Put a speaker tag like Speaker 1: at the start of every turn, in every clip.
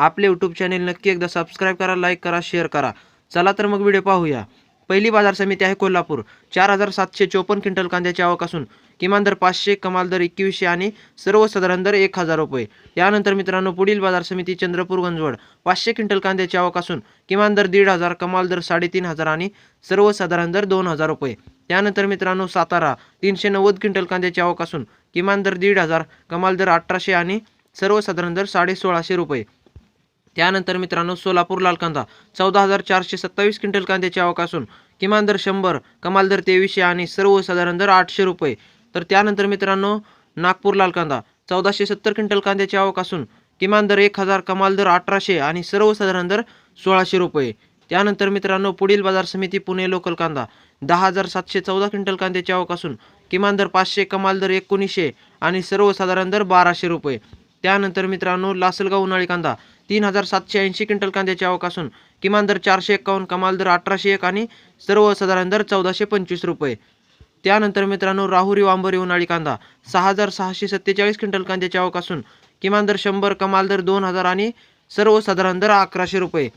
Speaker 1: आपले YouTube channel नक्की एकदा सबस्क्राईब करा लाईक करा शेअर करा. चला तर मग व्हिडिओ पाहूया. पहिली बाजार समिती आहे कोल्हापूर. चार हजार सातशे चोपन्न क्विंटल कांद्याची आवक असून किमान दर पाचशे कमाल दर एकवीसशे आणि सर्वसाधारण दर एक हजार रुपये. यानंतर मित्रांनो पुढील बाजार समिती चंद्रपूर गंजवड. पाचशे क्विंटल कांद्याची आवक असून किमान दर दीड हजार कमाल दर साडेतीन हजार आणि सर्वसाधारण दर दोन हजार रुपये. त्यानंतर मित्रांनो सातारा. तीनशे नव्वद क्विंटल कांद्याची आवक असून किमान दर दीड हजार कमाल दर अठराशे आणि सर्वसाधारण दर साडे सोळाशे रुपये. त्यानंतर मित्रांनो सोलापूर लाल कांदा चौदा हजार चारशे सत्तावीस क्विंटल कांद्याची आवक असून किमान दर शंभर कमाल दर तेवीसशे आणि सर्वसाधारण दर आठशे रुपये. तर त्यानंतर मित्रांनो नागपूर लाल कांदा चौदाशे सत्तर क्विंटल कांद्याची आवक असून किमान दर एक हजार कमाल दर अठराशे आणि सर्वसाधारण दर सोळाशे रुपये. त्यानंतर मित्रांनो पुढील बाजार समिती पुणे लोकल कांदा दहा हजार सातशे चौदा क्विंटल कांद्याची आवक असून किमान दर पाचशे कमाल दर एकोणीसशे आणि सर्वसाधारण दर बाराशे रुपये. त्यानंतर मित्रांनो लासलगाव उन्हाळी कांदा तीन हजार सातशे ऐंशी क्विंटल कांद्याची आवक असून किमान दर चारशे एकावन्न कमाल दर अठराशे एक आणि सर्वसाधारण दर चौदाशे पंचवीस रुपये. त्यानंतर मित्रांनो राहुरी वांबरी उन्हाळी कांदा सहा हजार सहाशे सत्तेचाळीस क्विंटल कांद्याची आवक असून किमान दर शंभर कमाल दर दोन हजार आणि सर्वसाधारण दर अकराशे रुपये.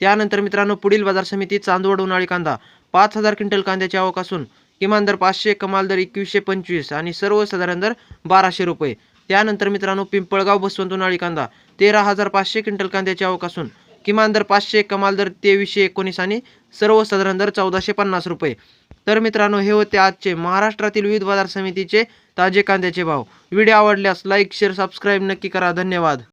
Speaker 1: त्यानंतर मित्रांनो पुढील बाजार समिती चांदवड उन्हाळी कांदा पाच हजार क्विंटल कांद्याची आवक असून किमान दर पाचशे कमाल दर एकवीसशे पंचवीस आणि सर्वसाधारण दर बाराशे रुपये. त्यानंतर मित्रांनो पिंपळगाव बसवंत उन्हाळी कांदा. तेरा हजार पाचशे क्विंटल कांद्याची आवक असून किमान दर पाचशे कमाल दर तेवीसशे एकोणीस आणि सर्वसाधारण दर चौदाशे पन्नास रुपये. तर मित्रांनो हे होते आजचे महाराष्ट्रातील विविध बाजार समितीचे ताजे कांद्याचे भाव. व्हिडिओ आवडल्यास लाईक शेअर सबस्क्राईब नक्की करा. धन्यवाद.